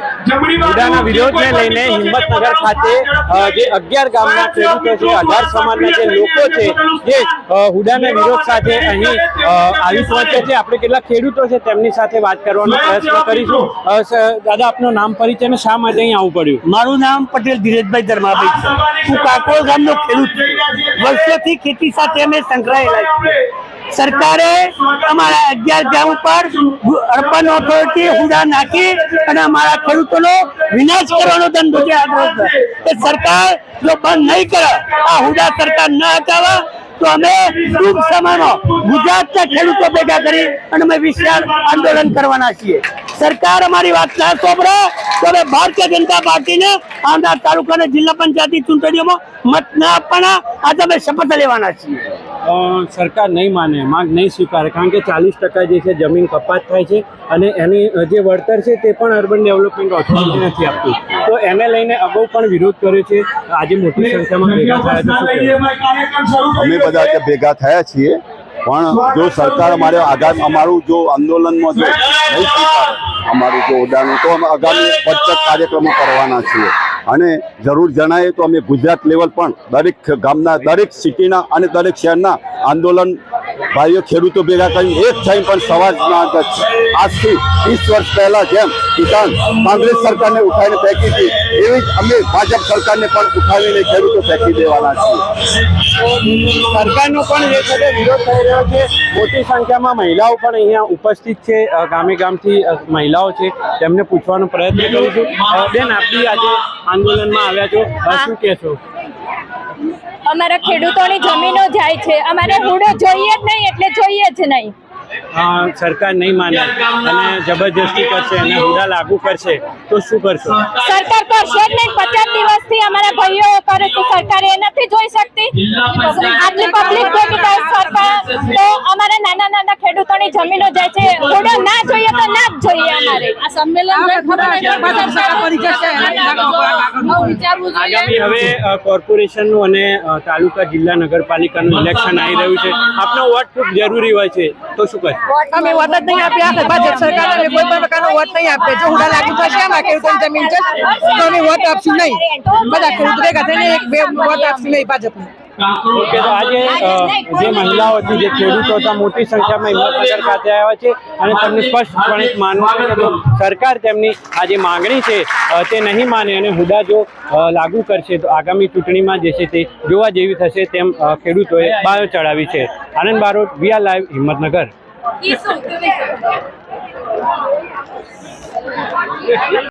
Yeah. હુડાના વિરોધને લઈને હિંમતનગર ખાતે જે અગિયાર ગામના ખેડૂતો છે અઢાર સમાજના જે લોકો છે જે હુડાના વિરોધ સાથે અહીં આવી પહોંચ્યા છે. આપણે કેટલાક ખેડૂતો છે તેમની સાથે વાત કરવાનો પ્રયત્ન કરીશું. દાદા આપનું નામ પરિચય અને શા માટે અહીં આવવું પડ્યું? મારું નામ પટેલ ધીરજભાઈ ધર્માભાઈ છે. હું કાકોળ ગામનો ખેડૂત છું. વર્ષોથી ખેતી સાથે અમે સંકળાયેલા છીએ. સરકારે અમારા અગિયાર ગામ ઉપર અર્પણ ઓથોરિટી હુડા નાખી અને અમારા ખેડૂતોનો વિનાશ કરવાનો જે આગ્રહ છે. એ સરકાર જો બંધ નહીં કરે, આ હુડા સરકાર ન હટાવે, તો અમે ટૂંક સમયમાં ગુજરાતના ખેડૂતો ભેગા કરી અને અમે વિશાળ આંદોલન કરવાના છીએ. સરકાર અમારી વાત ના સોંપડે તો અમે ભારતીય જનતા પાર્ટીને આંધા તાલુકા અને જિલ્લા પંચાયતની ચૂંટણીઓમાં મત ના આપવાના, આજે અમે શપથ લેવાના છીએ. સરકાર નહીં માને માંગ નહીં સ્વીકારે કારણ કે ચાલીસ ટકા જે છે જમીન કપાત થાય છે અને એની જે વળતર છે તે પણ અર્બન ડેવલપમેન્ટ ઓથોરિટી નથી આપતી. તો એને લઈને અગાઉ પણ વિરોધ કર્યો છે. આજે મોટી સંખ્યામાં ભેગા થયા છે અમે બધા ભેગા થયા છીએ પણ જો સરકાર અમારે આગામી અમારું જો આંદોલનમાં જો નહીં સ્વીકારે અમારું જો ઉદાહરણ તો અમે આગામી પડતર કાર્યક્રમો કરવાના છીએ. અને જરૂર જણાય તો અમે ગુજરાત લેવલ પણ દરેક ગામના, દરેક સિટીના અને દરેક શહેરના આંદોલન ભાઈઓ ખેડૂતો ભેગા કરી એક થઈ પણ સવાર અંદર આજથી ત્રીસ વર્ષ પહેલા જેમ કિસાન કોંગ્રેસ સરકારને ઉઠાવીને ફેંકી હતી એવી જ અમે ભાજપ સરકારને પણ ઉઠાવીને ખેડૂતો ફેંકી દેવાના છીએ. સરકારનો પણ જે છે વિરોધ થઈ રહ્યો છે. મોટી સંખ્યામાં મહિલાઓ પણ અહીંયા ઉપસ્થિત છે. ગામે ગામથી મહિલાઓ છે. તેમને પૂછવાનો પ્રયત્ન કરું છું. બેન આપણી આજે આંદોલનમાં આવ્યા છો. શું કહેશો? અમારા ખેડૂતોની જમીનો જાય છે. અમારે હુડો જોઈએ જ નહીં એટલે જોઈએ જ નહીં. હા સરકાર નહીં માને અને જબરજસ્તી કરશે અને હુડા લાગુ કરશે તો શું કરશો? સરકાર કરશે જ નહીં. પચાસ દિવસથી અમારા ભાઈઓ કરે છે સરકાર એ નથી જોઈ શકતી આટલી પબ્લિક ભેગી થાય સરકાર તો અમારા નાના નાના ખેડૂતોની જમીનો જાય છે. ઘોડો ના જોઈએ તો ના જ જોઈએ અમારે. આ સંમેલન આગામી હવે કોર્પોરેશનનું અને તાલુકા જિલ્લા નગરપાલિકાનું ઇલેક્શન આવી રહ્યું છે. આપનો વોટ ખૂબ જરૂરી હોય છે. તો શું કહે? અમે વોટ જ નહીં આપ્યા છે ભાજપ સરકાર અમે કોઈ પણ પ્રકારનો વોટ નહીં આપીએ. જો હુડા લાગુ થશે એમાં ખેડૂતોની જમીન છે તો અમે વોટ આપશું નહીં. બધા ખેડૂત ભેગા થઈને એક બે વોટ આપશું નહીં ભાજપને. આજે જે મહિલાઓ હતી જે ખેડૂતો હતા મોટી સંખ્યામાં હિંમતનગર ખાતે આવ્યા છે અને તમને સ્પષ્ટપણે માનવું છે સરકાર તેમની આ જે માંગણી છે તે નહીં માને અને હુડા જો લાગુ કરશે તો આગામી ચૂંટણીમાં જે છે તે જોવા જેવી થશે તેમ ખેડૂતોએ બાયો ચડાવી છે. Anand Barot V R live Himmatnagar